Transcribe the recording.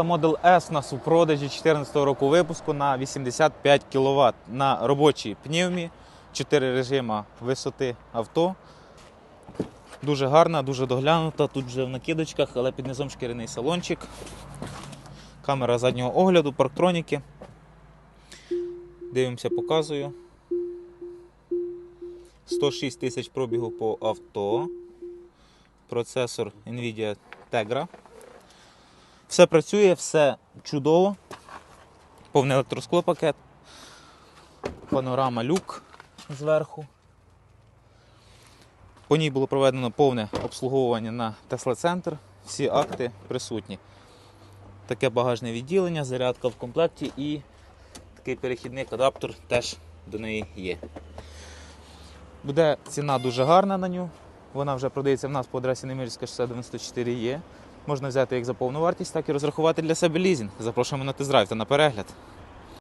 Model S у нас у продажі 2014 року випуску на 85 кВт на робочій пневмі, 4 режима висоти авто. Дуже гарна, дуже доглянута. Тут вже в накидочках, але під низом шкіряний салончик. Камера заднього огляду, парктроніки. Дивимося, показую. 106 тисяч пробігу по авто. Процесор Nvidia Tegra. Все працює, все чудово. Повний електросклопакет. Панорама люк зверху. По ній було проведено повне обслуговування на Tesla Центр. Всі акти присутні. Таке багажне відділення, зарядка в комплекті і такий перехідний адаптер теж до неї є. Буде ціна дуже гарна на ню. Вона вже продається в нас по адресі Немирська 694 є. Можна взяти як за повну вартість, так і розрахувати для себе лізінг. Запрошуємо на тест-драйв та на перегляд.